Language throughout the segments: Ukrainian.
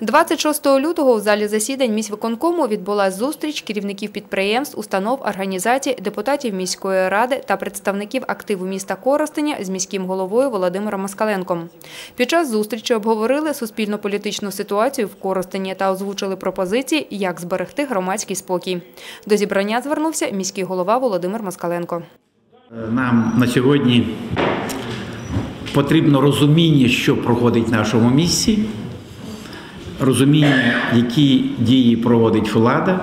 26 лютого у залі засідань міськвиконкому відбулася зустріч керівників підприємств, установ, організацій, депутатів міської ради та представників активу міста Коростеня з міським головою Володимиром Москаленком. Під час зустрічі обговорили суспільно-політичну ситуацію в Коростені та озвучили пропозиції, як зберегти громадський спокій. До зібрання звернувся міський голова Володимир Москаленко. Нам на сьогодні потрібно розуміння, що проходить в нашому місті, розуміння, які дії проводить влада,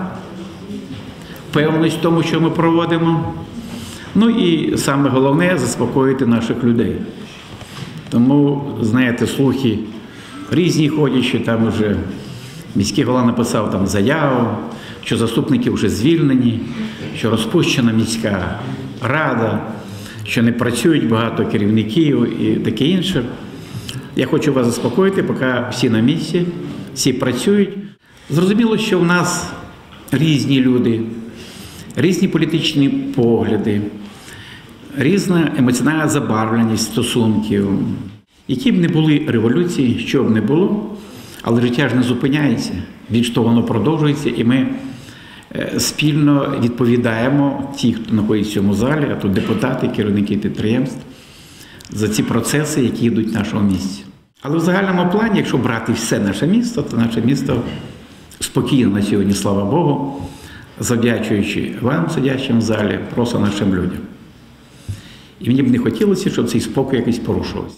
певність в тому, що ми проводимо. Ну і саме головне заспокоїти наших людей. Тому, знаєте, слухи різні ходять, що там вже міський голова написав там заяву, що заступники вже звільнені, що розпущена міська рада, що не працюють багато керівників і таке інше. Я хочу вас заспокоїти, поки всі на місці, всі працюють. Зрозуміло, що в нас різні люди, різні політичні погляди, різна емоціональна забарвленість стосунків. Які б не були революції, що б не було, але життя ж не зупиняється. Більш того, воно продовжується, і ми е, спільно відповідаємо ті, хто знаходиться в цьому залі, а тут депутати, керівники підприємств, за ці процеси, які йдуть в нашому місті. Але в загальному плані, якщо брати все наше місто, то наше місто спокійно на сьогодні, слава Богу, завдячуючи вам, сидячим в залі, просто нашим людям. І мені б не хотілося, щоб цей спокій якийсь порушувався.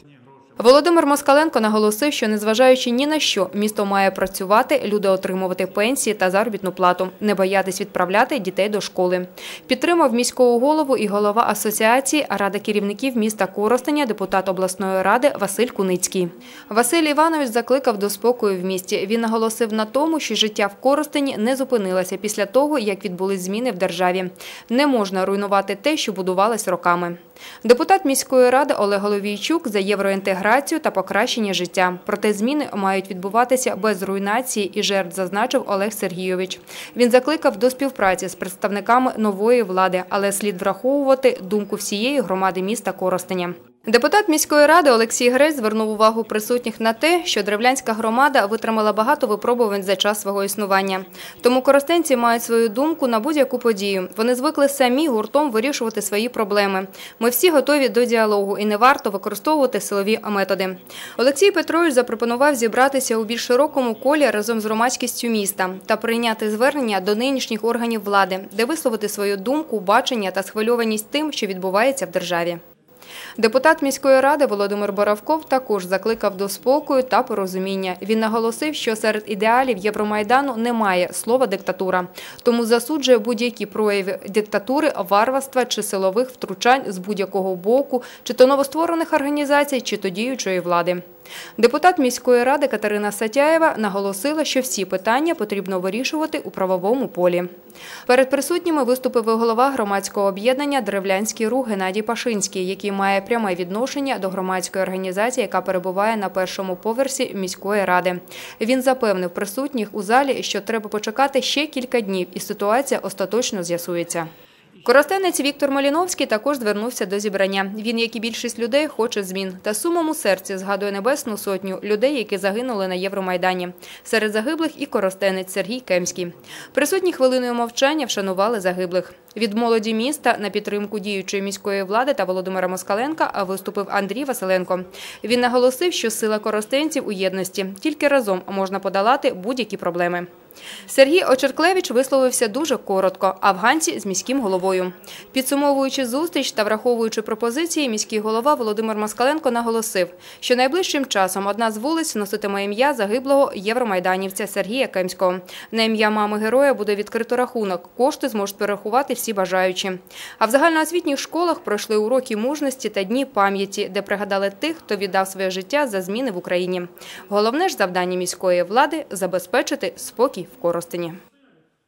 Володимир Москаленко наголосив, що незважаючи ні на що, місто має працювати, люди отримувати пенсії та заробітну плату, не боятись відправляти дітей до школи. Підтримав міського голову і голова асоціації Рада керівників міста Коростеня, депутат обласної ради Василь Куницький. Василь Іванович закликав до спокою в місті. Він наголосив на тому, що життя в Коростені не зупинилося після того, як відбулись зміни в державі. Не можна руйнувати те, що будувалось роками. Депутат міської ради Олег Головійчук за євроінтеграцію та покращення життя. Проте зміни мають відбуватися без руйнації і жертв, зазначив Олег Сергійович. Він закликав до співпраці з представниками нової влади, але слід враховувати думку всієї громади міста Коростеня. Депутат міської ради Олексій Грець звернув увагу присутніх на те, що древлянська громада витримала багато випробувань за час свого існування. Тому коростенці мають свою думку на будь-яку подію. Вони звикли самі гуртом вирішувати свої проблеми. Ми всі готові до діалогу і не варто використовувати силові методи. Олексій Петрович запропонував зібратися у більш широкому колі разом з громадськістю міста та прийняти звернення до нинішніх органів влади, де висловити свою думку, бачення та схвильованість тим, що відбувається в державі. Депутат міської ради Володимир Боровков також закликав до спокою та порозуміння. Він наголосив, що серед ідеалів Євромайдану немає слова диктатура, тому засуджує будь-які прояви диктатури, варварства чи силових втручань з будь-якого боку, чи то новостворених організацій, чи то діючої влади. Депутат міської ради Катерина Сатяєва наголосила, що всі питання потрібно вирішувати у правовому полі. Перед присутніми виступив голова громадського об'єднання Древлянський рух Геннадій Пашинський, який має пряме відношення до громадської організації, яка перебуває на першому поверсі міської ради. Він запевнив присутніх у залі, що треба почекати ще кілька днів, і ситуація остаточно з'ясується. Коростенець Віктор Маліновський також звернувся до зібрання. Він, як і більшість людей, хоче змін. Та сумом у серці згадує небесну сотню людей, які загинули на Євромайдані. Серед загиблих і коростенець Сергій Кемський. Присутні хвилиною мовчання вшанували загиблих. Від молоді міста на підтримку діючої міської влади та Володимира Москаленка виступив Андрій Василенко. Він наголосив, що сила коростенців у єдності тільки разом можна подолати будь-які проблеми. Сергій Очерклевич висловився дуже коротко, афганці з міським головою. Підсумовуючи зустріч та враховуючи пропозиції, міський голова Володимир Москаленко наголосив, що найближчим часом одна з вулиць носитиме ім'я загиблого євромайданівця Сергія Кемського. На ім'я мами героя буде відкрито рахунок. Кошти зможуть перерахувати всі бажаючі. А в загальноосвітніх школах пройшли уроки мужності та дні пам'яті, де пригадали тих, хто віддав своє життя за зміни в Україні. Головне ж завдання міської влади забезпечити спокій в Коростені.